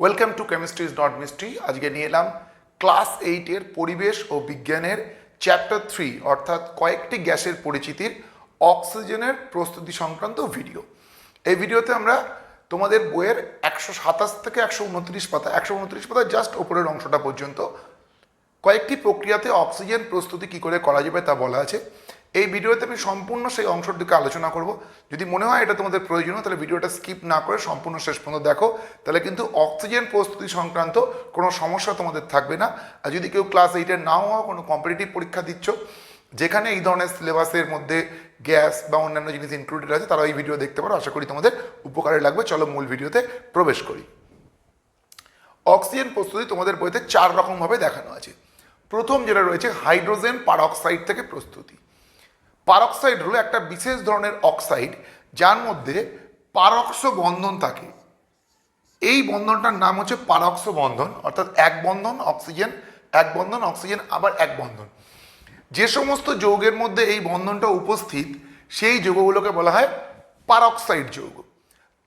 Welcome to chemistry is not mystery আজকে নিয়ে এলাম ক্লাস এইটের পরিবেশ ও বিজ্ঞানের চ্যাপ্টার থ্রি অর্থাৎ কয়েকটি গ্যাসের পরিচিতির অক্সিজেনের প্রস্তুতি সংক্রান্ত ভিডিও এই ভিডিওতে আমরা তোমাদের বইয়ের একশো সাতাশ থেকে একশো উনত্রিশ পাতা, একশো উনত্রিশ পাতা জাস্ট ওপরের অংশটা পর্যন্ত কয়েকটি প্রক্রিয়াতে অক্সিজেন প্রস্তুতি কি করে করা যাবে তা বলা আছে। এই ভিডিওতে আমি সম্পূর্ণ সেই অংশটিকে আলোচনা করব। যদি মনে হয় এটা তোমাদের প্রয়োজনীয়, তাহলে ভিডিওটা স্কিপ না করে সম্পূর্ণ শেষ পর্যন্ত দেখো। তাহলে কিন্তু অক্সিজেন প্রস্তুতি সংক্রান্ত কোনো সমস্যা তোমাদের থাকবে না। আর যদি কেউ ক্লাস এইটের নাও হওয়া কোনো কম্পিটিটিভ পরীক্ষা দিচ্ছ, যেখানে এই ধরনের সিলেবাসের মধ্যে গ্যাস বা অন্যান্য জিনিস ইনক্লুডেড আছে তারা এই ভিডিও দেখতে পারো। আশা করি তোমাদের উপকারে লাগবে। চলো মূল ভিডিওতে প্রবেশ করি। অক্সিজেন প্রস্তুতি তোমাদের বইতে চার রকমভাবে দেখানো আছে। প্রথম যেটা রয়েছে, হাইড্রোজেন পারঅক্সাইড থেকে প্রস্তুতি। পারঅক্সাইড হলো একটা বিশেষ ধরনের অক্সাইড, যার মধ্যে পারক্স বন্ধন থাকে। এই বন্ধনটার নাম হচ্ছে পারক্স বন্ধন অর্থাৎ এক বন্ধন, অক্সিজেন, এক বন্ধন, অক্সিজেন, আবার এক বন্ধন। যে সমস্ত যৌগের মধ্যে এই বন্ধনটা উপস্থিত, সেই যৌগগুলোকে বলা হয় পারক্সাইড যৌগ।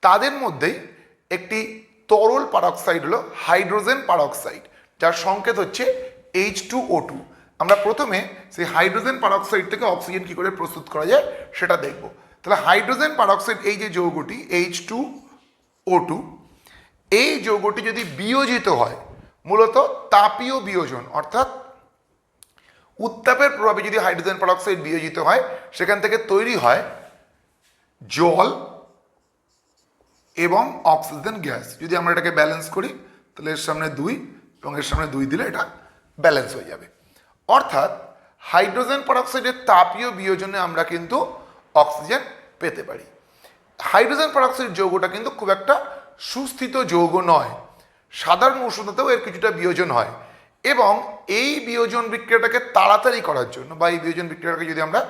তাদের মধ্যেই একটি তরল পারক্সাইড হলো হাইড্রোজেন পারক্সাইড, যার সংকেত হচ্ছে এইচ টু ও টু আমরা প্রথমে সেই হাইড্রোজেন পারক্সাইড থেকে অক্সিজেন কী করে প্রস্তুত করা যায় সেটা দেখব। তাহলে হাইড্রোজেন পারক্সাইড, এই যে যৌগটি এইচ টু ও টু এই যৌগটি যদি বিয়োজিত হয়, মূলত তাপীয় বিয়োজন, অর্থাৎ উত্তাপের প্রভাবে যদি হাইড্রোজেন পারক্সাইড বিয়োজিত হয়, সেখান থেকে তৈরি হয় জল এবং অক্সিজেন গ্যাস। যদি আমরা এটাকে ব্যালেন্স করি, তাহলে এর সামনে দুই এবং এর সামনে দুই দিলে এটা ব্যালেন্স হয়ে যাবে। অর্থাৎ হাইড্রোজেন পারক্সাইডের তাপীয় বিয়োজনে আমরা কিন্তু অক্সিজেন পেতে পারি। হাইড্রোজেন পারক্সাইড যৌগটা কিন্তু খুব একটা সুস্থিত যৌগ নয়। সাধারণ উষ্ণতাতেও এর কিছুটা বিয়োজন হয় এবং এই বিয়োজন বিক্রিয়াটাকে তাড়াতাড়ি করার জন্য বা এই বিয়োজন বিক্রিয়াটাকে যদি আমরা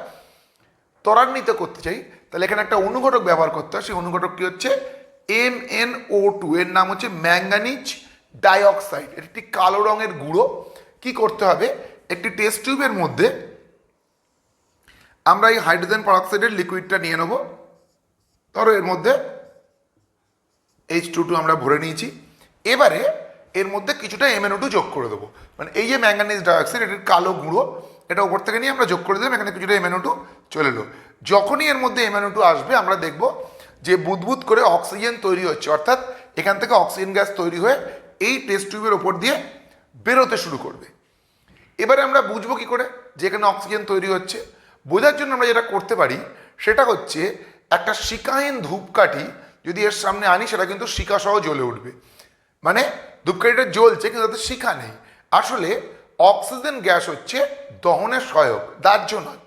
ত্বরান্বিত করতে চাই, তাহলে এখানে একটা অনুঘটক ব্যবহার করতে হয়। সেই অনুঘটকটি হচ্ছে? এম এন ও টু, এর নাম হচ্ছে ম্যাঙ্গানিজ ডাইঅক্সাইড। এটি একটি কালো রঙের গুঁড়ো। কি করতে হবে? একটি টেস্ট টিউবের মধ্যে আমরা এই হাইড্রোজেন পারঅক্সাইডের লিকুইডটা নিয়ে নেব। ধরো এর মধ্যে এইচ টু টু আমরা ভরে নিয়েছি। এবারে এর মধ্যে কিছুটা এমএনও টু যোগ করে দেবো। মানে এই যে ম্যাঙ্গানিজ ডাইঅক্সাইড এটির কালো গুঁড়ো, এটা ওপর থেকে নিয়ে আমরা যোগ করে দিলাম এখানে কিছুটা এমএনও টু চলে এলো। যখনই এর মধ্যে এমএনও টু আসবে, আমরা দেখব যে বুদবুদ করে অক্সিজেন তৈরি হচ্ছে। অর্থাৎ এখান থেকে অক্সিজেন গ্যাস তৈরি হয়ে এই টেস্ট টিউবের ওপর দিয়ে বেরোতে শুরু করবে। এবারে আমরা বুঝব কি করে? যে এখানে অক্সিজেন তৈরি হচ্ছে। বোঝার জন্য আমরা যেটা করতে পারি, সেটা হচ্ছে একটা শিকাহীন ধূপকাঠি, যদি এর সামনে আনি, সেটা কিন্তু শিকা সহ জ্বলে উঠবে। মানে ধূপকাঠিটা জ্বলছে, কিন্তু তাতে শিখা নেই। আসলে অক্সিজেন গ্যাস হচ্ছে দহনের সহায়ক, দাহ্য নয়।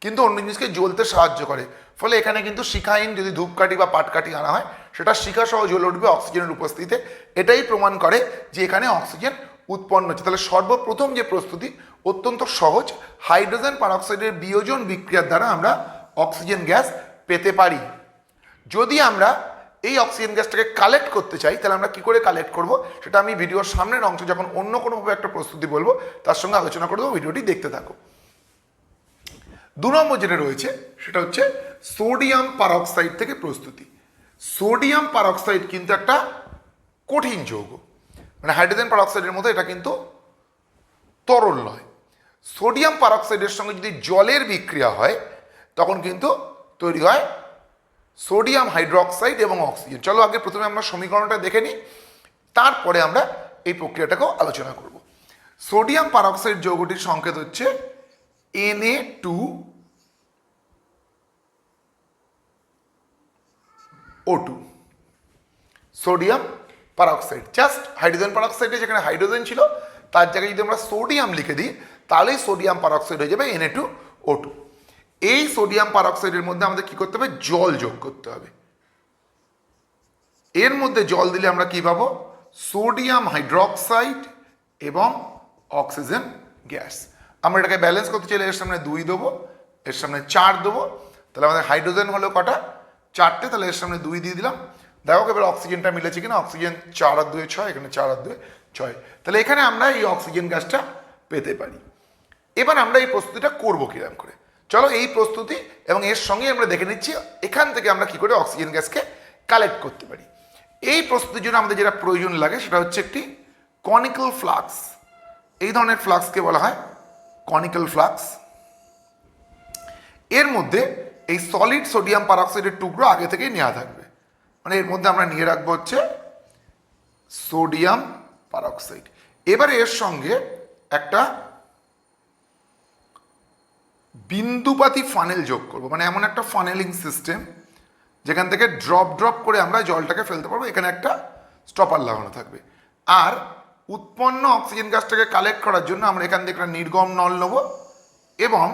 কিন্তু অন্য জিনিসকে জ্বলতে সাহায্য করে। ফলে এখানে কিন্তু শিখাহীন যদি ধূপকাঠি বা পাটকাঠি আনা হয়, সেটা শিখা সহ জ্বলে উঠবে অক্সিজেনের উপস্থিতিতে। এটাই প্রমাণ করে যে এখানে অক্সিজেন উৎপন্ন হচ্ছে। তাহলে সর্বপ্রথম যে প্রস্তুতি, অত্যন্ত সহজ, হাইড্রোজেন পারঅক্সাইডের বিয়োজন বিক্রিয়ার দ্বারা আমরা অক্সিজেন গ্যাস পেতে পারি। যদি আমরা এই অক্সিজেন গ্যাসটাকে কালেক্ট করতে চাই, তাহলে আমরা কি করে কালেক্ট করব? সেটা আমি ভিডিওর সামনের অংশ যখন অন্য কোনোভাবে একটা প্রস্তুতি বলব, তার সঙ্গে আলোচনা করে দেবো ভিডিওটি দেখতে থাকো। দু নম্বর যেটা রয়েছে, সেটা হচ্ছে সোডিয়াম পারঅক্সাইড থেকে প্রস্তুতি। সোডিয়াম পারঅক্সাইড কিন্তু একটা কঠিন যৌগ। মানে হাইড্রোজেন পারঅক্সাইডের মতো এটা কিন্তু তরল নয়। সোডিয়াম পারঅক্সাইডের সঙ্গে যদি জলের বিক্রিয়া হয়, তখন কিন্তু তৈরি হয় সোডিয়াম হাইড্রোক্সাইড এবং অক্সিজেন। চলো আগে প্রথমে আমরা সমীকরণটা দেখে নিই, তারপরে আমরা এই প্রক্রিয়াটাকেও আলোচনা করব। সোডিয়াম পারঅক্সাইড যৌগটির সংকেত হচ্ছে NA two O two sodium peroxide just hydrogen পারঅক্সাইডে যেখানে হাইড্রোজেন ছিল, তার জায়গায় যদি আমরা সোডিয়াম লিখে দিই, তাহলেই সোডিয়াম পারঅক্সাইড হয়ে যাবে এনএ টু ও টু এই সোডিয়াম পারঅক্সাইডের মধ্যে আমাদের কি করতে হবে? জল যোগ করতে হবে। এর মধ্যে জল দিলে আমরা কি পাবো? সোডিয়াম হাইড্রক্সাইড এবং অক্সিজেন গ্যাস আমরা এটাকে ব্যালেন্স করতে চাইলে এর সামনে দুই দেবো, এর সামনে চার দেবো। তাহলে আমাদের হাইড্রোজেন হলো কটা? চারটে, তাহলে এর সামনে দুই দিয়ে দিলাম। দেখো এবার অক্সিজেনটা মিলেছে কিনা? অক্সিজেন চার আর দুয়ে ছয়, এখানে চার আর দুয়ে ছয়। তাহলে এখানে আমরা এই অক্সিজেন গ্যাসটা পেতে পারি। এবার আমরা এই প্রস্তুতিটা করব কিরম করে? চলো এই প্রস্তুতি এবং এর সঙ্গে আমরা দেখে নিচ্ছি এখান থেকে আমরা কি করে অক্সিজেন গ্যাসকে কালেক্ট করতে পারি। এই প্রস্তুতির জন্য আমাদের যেটা প্রয়োজন লাগে সেটা হচ্ছে একটি কনিক্যাল ফ্লাক্স এই ধরনের ফ্লাক্সকে বলা হয় কনিক্যাল ফ্লাক্স এর মধ্যে এই সলিড সোডিয়াম পারঅক্সাইডের টুকরো আগে থেকেই নেওয়া থাকবে। মানে এর মধ্যে আমরা নিয়ে রাখব হচ্ছে সোডিয়াম পারঅক্সাইড এবারে এর সঙ্গে একটা বিন্দুপাতি ফানেল যোগ করব মানে এমন একটা ফানেলিং সিস্টেম যেখান থেকে ড্রপ ড্রপ করে আমরা জলটাকে ফেলতে পারব, এখানে একটা স্টপার লাগানো থাকবে। আর উৎপন্ন অক্সিজেন গ্যাসটাকে কালেক্ট করার জন্য আমরা এখান থেকে একটা নির্গম নল নেব এবং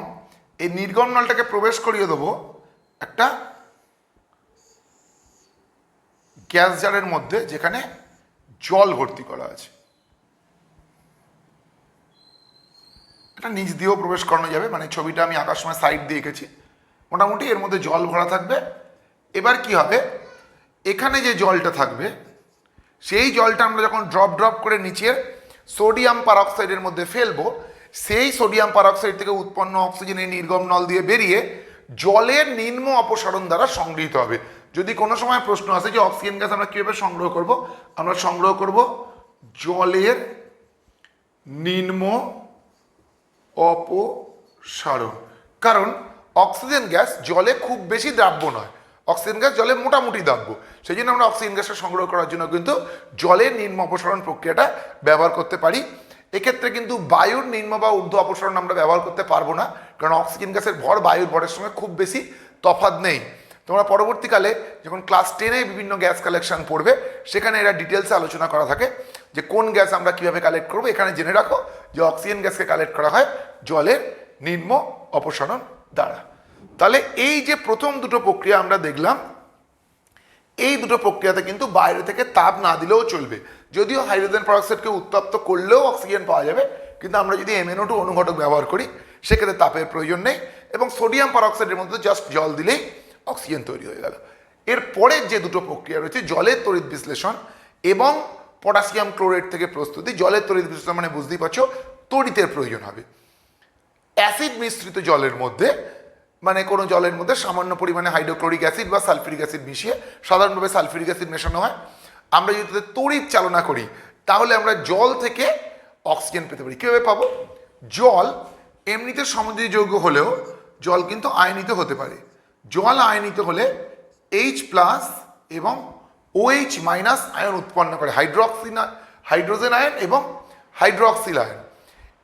এই নির্গম নলটাকে প্রবেশ করিয়ে দেবো একটা গ্যাস জারের মধ্যে যেখানে জল ভর্তি করা আছে। এটা নিচ দিয়েও প্রবেশ করানো যাবে মানে ছবিটা আমি আঁকার সময় সাইড দিয়ে এঁকেছি। মোটামুটি এর মধ্যে জল ভরা থাকবে। এবার কি হবে? এখানে যে জলটা থাকবে, সেই জলটা আমরা যখন ড্রপ ড্রপ করে নিচের সোডিয়াম পারঅক্সাইডের মধ্যে ফেলব, সেই সোডিয়াম পারঅক্সাইড থেকে উৎপন্ন অক্সিজেনের নির্গম নল দিয়ে বেরিয়ে জলের নিম্ন অপসারণ দ্বারা সংগৃহীত হবে। যদি কোনো সময় প্রশ্ন আসে যে অক্সিজেন গ্যাস আমরা কীভাবে সংগ্রহ করব, আমরা সংগ্রহ করব জলের নিম্ন অপসারণ। কারণ অক্সিজেন গ্যাস জলে খুব বেশি দ্রাব্য নয়। অক্সিজেন গ্যাস জলে মোটামুটি দ্রাব্য। সেই জন্য আমরা অক্সিজেন গ্যাসটা সংগ্রহ করার জন্য কিন্তু জলের নিম্ন অপসারণ প্রক্রিয়াটা ব্যবহার করতে পারি। এক্ষেত্রে কিন্তু বায়ুর নিম্ন বা ঊর্ধ্ব অপসারণ আমরা ব্যবহার করতে পারব না। কারণ অক্সিজেন গ্যাসের ভর বায়ুর ভরের সঙ্গে খুব বেশি তফাৎ নেই। তোমরা পরবর্তীকালে যখন ক্লাস টেনে বিভিন্ন গ্যাস কালেকশন পড়বে, সেখানে এরা ডিটেলসে আলোচনা করা থাকে যে কোন গ্যাস আমরা কীভাবে কালেক্ট করব। এখানে জেনে রাখো যে অক্সিজেন গ্যাসকে কালেক্ট করা হয় জলের নিম্ন অপসারণ দ্বারা। তাহলে এই যে প্রথম দুটো প্রক্রিয়া আমরা দেখলাম, এই দুটো প্রক্রিয়াতে কিন্তু বাইরে থেকে তাপ না দিলেও চলবে। যদিও হাইড্রোজেন পারঅক্সাইডকে উত্তপ্ত করলেও অক্সিজেন পাওয়া যাবে, কিন্তু আমরা যদি এমএনও টু অনুঘটক ব্যবহার করি, সেক্ষেত্রে তাপের প্রয়োজন নেই এবং সোডিয়াম পারঅক্সাইডের মধ্যে জাস্ট জল দিলেই অক্সিজেন তৈরি হয়ে গেল। এর পরের যে দুটো প্রক্রিয়া রয়েছে, জলের তড়িৎ বিশ্লেষণ এবং পটাশিয়াম ক্লোরাইড থেকে প্রস্তুতি। জলের তড়িৎ বিশ্লেষণ মানে বুঝতেই পারছ, তড়িতের প্রয়োজন হবে। অ্যাসিড মিশ্রিত জলের মধ্যে মানে কোনো জলের মধ্যে সামান্য পরিমাণে হাইড্রোক্লোরিক অ্যাসিড বা সালফিউরিক অ্যাসিড মিশিয়ে, সাধারণভাবে সালফিউরিক অ্যাসিড মেশানো হয়। আমরা যদি তড়িৎ চালনা করি, তাহলে আমরা জল থেকে অক্সিজেন পেতে পারি। কীভাবে পাবো? জল এমনিতে সমুদ্রী যৌগ হলেও জল কিন্তু আয়নিত হতে পারে। জল আয়নিত হলে এইচ প্লাস এবং ওএইচ মাইনাস আয়ন উৎপন্ন করে হাইড্রোক্সিন হাইড্রোজেন আয়ন এবং হাইড্রোক্সিল আয়ন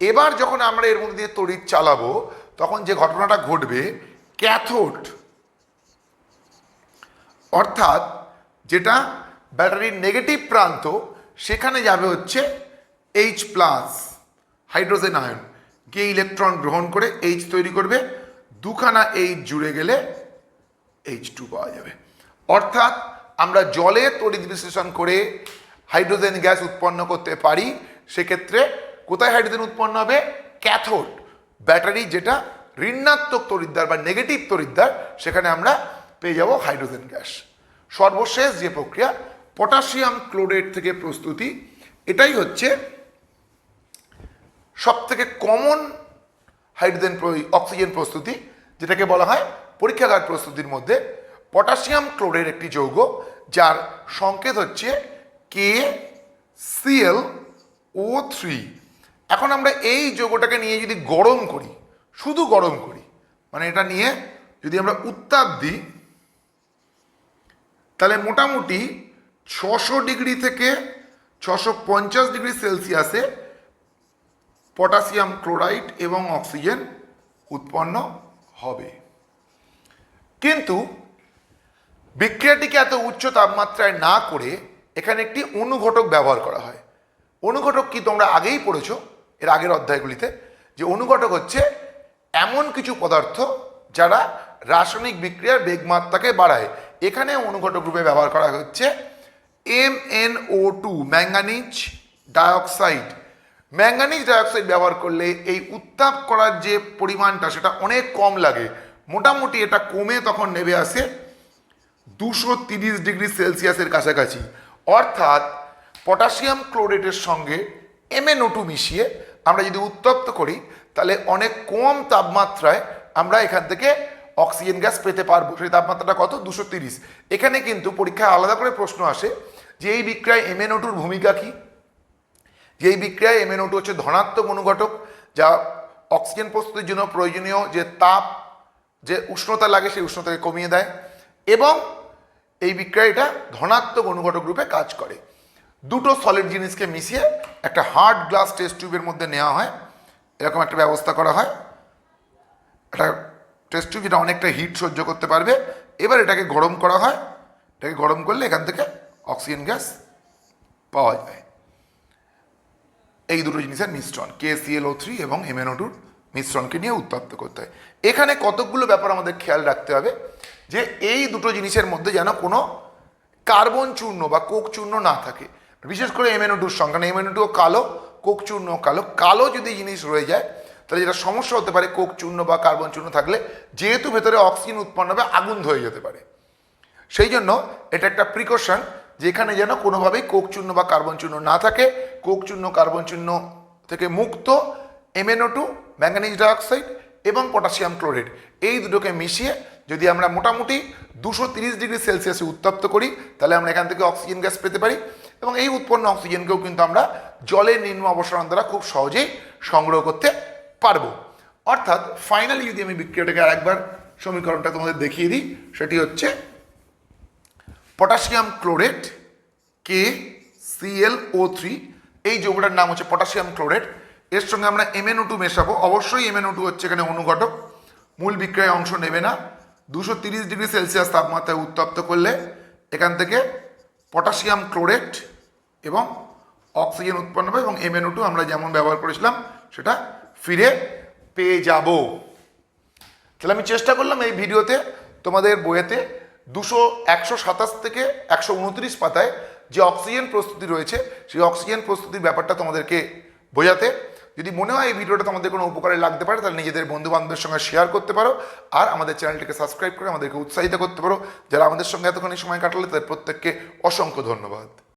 এবার যখন আমরা এর মধ্যে দিয়ে তড়িৎ চালাবো, তখন যে ঘটনাটা ঘটবে ক্যাথোড অর্থাৎ যেটা ব্যাটারির নেগেটিভ প্রান্ত, সেখানে যাবে হচ্ছে এইচ প্লাস হাইড্রোজেন আয়ন গিয়ে ইলেকট্রন গ্রহণ করে এইচ তৈরি করবে। দুখানা এইচ জুড়ে গেলে এইচ টু পাওয়া যাবে। অর্থাৎ আমরা জলে তড়িৎ বিশ্লেষণ করে হাইড্রোজেন গ্যাস উৎপন্ন করতে পারি, সেক্ষেত্রে কোথায় হাইড্রোজেন উৎপন্ন হবে? ক্যাথোড। ব্যাটারি যেটা ঋণাত্মক তড়িৎদ্বার বা নেগেটিভ তড়িৎদ্বার, সেখানে আমরা পেয়ে যাব হাইড্রোজেন গ্যাস। সর্বশেষ যে প্রক্রিয়া, পটাশিয়াম ক্লোরেট থেকে প্রস্তুতি। এটাই হচ্ছে সব থেকে কমন হাইড্রোজেন অক্সিজেন প্রস্তুতি, যেটাকে বলা হয় পরীক্ষাগার প্রস্তুতির মধ্যে পটাশিয়াম ক্লোরের একটি যৌগ, যার সংকেত হচ্ছে কে সিএল ও থ্রি এখন আমরা এই যৌগটাকে নিয়ে যদি গরম করি, শুধু গরম করি মানে এটা নিয়ে যদি আমরা উত্তাপ দিই, তাহলে মোটামুটি ছশো ডিগ্রি থেকে ছশো পঞ্চাশ ডিগ্রি সেলসিয়াসে পটাশিয়াম ক্লোরাইড এবং অক্সিজেন উৎপন্ন হবে। কিন্তু বিক্রিয়াটিকে এত উচ্চ তাপমাত্রায় না করে এখানে একটি অনুঘটক ব্যবহার করা হয়। অনুঘটক কি তোমরা আগেই পড়েছো এর আগের অধ্যায়গুলিতে? যে অনুঘটক হচ্ছে এমন কিছু পদার্থ যারা রাসায়নিক বিক্রিয়ার বেগমাত্রাকে বাড়ায়। এখানে অনুঘটক রূপে ব্যবহার করা হচ্ছে M N O two, manganese dioxide. Manganese dioxide ব্যবহার করলে এই উত্তাপ করার যে পরিমাণটা সেটা অনেক কম লাগে। মোটামুটি এটা কমে তখন নেমে আসে দুশো তিরিশ ডিগ্রি সেলসিয়াসের কাছাকাছি। অর্থাৎ পটাশিয়াম ক্লোরেটের সঙ্গে এমএনও টু মিশিয়ে আমরা যদি উত্তপ্ত করি, তাহলে অনেক কম তাপমাত্রায় আমরা এখান থেকে অক্সিজেন গ্যাস পেতে পারব। সেই তাপমাত্রাটা কত? দুশো তিরিশ। এখানে কিন্তু পরীক্ষায় আলাদা করে প্রশ্ন আসে যে এই বিক্রিয়ায় এমএনওটুর ভূমিকা কী? যে এই বিক্রিয়ায় এমএনওটু হচ্ছে ধনাত্মক অনুঘটক, যা অক্সিজেন প্রস্তুতির জন্য প্রয়োজনীয় যে তাপ যে উষ্ণতা লাগে সেই উষ্ণতাকে কমিয়ে দেয় এবং এই বিক্রিয়া এটা ধনাত্মক অনুঘটক রূপে কাজ করে। দুটো সলিড জিনিসকে মিশিয়ে একটা হার্ড গ্লাস টেস্ট টিউবের মধ্যে নেওয়া হয়। এরকম একটা ব্যবস্থা করা হয়। একটা টেস্ট টিউব যেটা অনেকটা হিট সহ্য করতে পারবে। এবার এটাকে গরম করা হয়। এটাকে গরম করলে এখান থেকে অক্সিজেন গ্যাস পাওয়া যায়। এই দুটো জিনিসের মিশ্রণ কে সিএলও থ্রি এবং এমএনও টুর মিশ্রণকে নিয়ে উত্তপ্ত করতে হয়। এখানে কতকগুলো ব্যাপার আমাদের খেয়াল রাখতে হবে যে এই দুটো জিনিসের মধ্যে যেন কোনো কার্বন চূর্ণ বা কোক চূর্ণ না থাকে। বিশেষ করে এমএনও টুর সঙ্গে, কারণ এমএনও টুও কালো, কোক চূর্ণ কালো। কালো যদি জিনিস রয়ে যায়, তাহলে যেটা সমস্যা হতে পারে, কোক চূর্ণ বা কার্বন চূর্ণ থাকলে যেহেতু ভেতরে অক্সিজেন উৎপন্ন হবে, আগুন ধরে যেতে পারে। সেই জন্য এটা একটা প্রিকশন যেখানে যেন কোনোভাবেই কোক চূর্ণ বা কার্বন চূর্ণ না থাকে। কোক চূর্ণ, কার্বন চূর্ণ থেকে মুক্ত এমএনও টু ম্যাঙ্গানিজ ডাইঅক্সাইড এবং পটাশিয়াম ক্লোরাইড। এই দুটোকে মিশিয়ে যদি আমরা মোটামুটি দুশো তিরিশ ডিগ্রি সেলসিয়াসে উত্তপ্ত করি, তাহলে আমরা এখান থেকে অক্সিজেন গ্যাস পেতে পারি এবং এই উৎপন্ন অক্সিজেনকেও কিন্তু আমরা জলের নিম্ন অবসরণ দ্বারা খুব সহজেই সংগ্রহ করতে পারব। অর্থাৎ ফাইনালি যদি আমি বিক্রিয়াটাকে আরেকবার সমীকরণটা তোমাদের দেখিয়ে দিই, সেটি হচ্ছে potassium chlorate K CL O three, এই যৌগটার নাম হচ্ছে পটাশিয়াম ক্লোরেট। এর সঙ্গে আমরা এমএনও টু মেশাবো। অবশ্যই এমএনও টু হচ্ছে এখানে অনুঘটক। মূল বিক্রয়ে অংশ নেবে না। দুশো তিরিশ ডিগ্রি সেলসিয়াস তাপমাত্রায় উত্তপ্ত করলে এখান থেকে পটাশিয়াম ক্লোরেট এবং অক্সিজেন উৎপন্ন হবে এবং এমএনও টু আমরা যেমন ব্যবহার করেছিলাম, সেটা ফিরে পেয়ে যাব। তাহলে আমি চেষ্টা করলাম এই ভিডিওতে তোমাদের বইয়েতে দুশো একশো সাতাশ থেকে একশো উনত্রিশ পাতায় যে অক্সিজেন প্রস্তুতি রয়েছে, সেই অক্সিজেন প্রস্তুতির ব্যাপারটা তোমাদেরকে বোঝাতে। যদি মনে হয় এই ভিডিওটা তোমাদের কোনো উপকারে লাগতে পারে, তাহলে নিজেদের বন্ধু বান্ধবের সঙ্গে শেয়ার করতে পারো আর আমাদের চ্যানেলটিকে সাবস্ক্রাইব করে আমাদেরকে উৎসাহিত করতে পারো। যারা আমাদের সঙ্গে এতক্ষণ সময় কাটালে তাদের প্রত্যেককে অসংখ্য ধন্যবাদ।